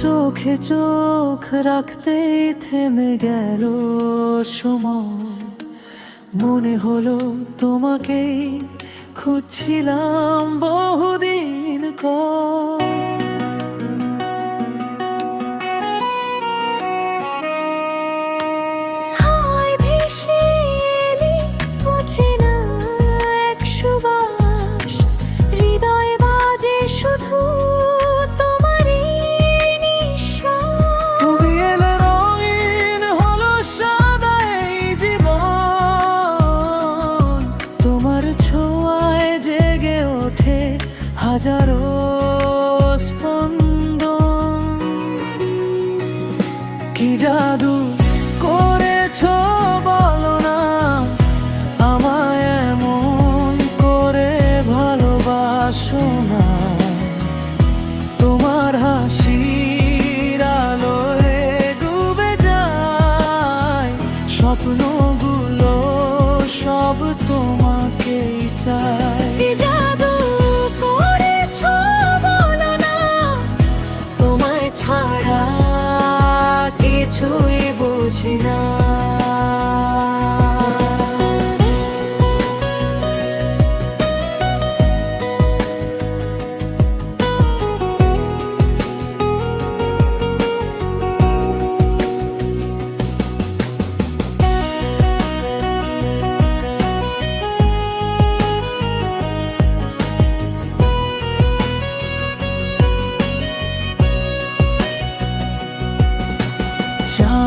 চোখে চোখ রাখতে থেমে গেল সময় মনে হলো তোমাকেই খুঁজছিলাম বহুদিন কর। হাজারো স্পন্দন। কি জাদু ছাড়া কিছুই বুঝি না।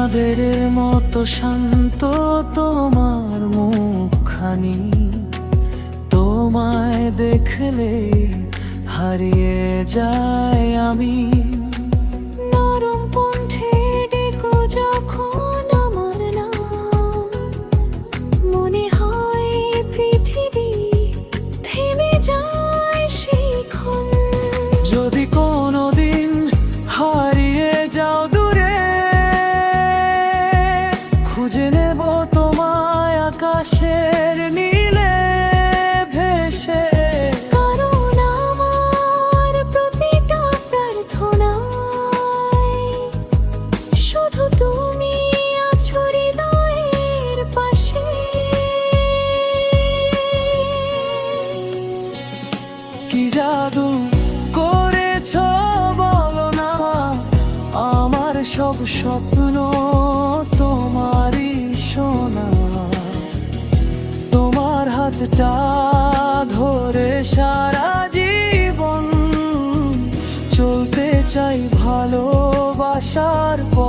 চাঁদের মতো শান্ত তোমার মুখানি তোমায় দেখলে হারিয়ে যায় আমি। জাদু করেছ বলো না। আমার সব স্বপ্ন তোমারই শোনা তোমার হাতটা ধরে সারা জীবন চলতে চাই ভালোবাসার পথ।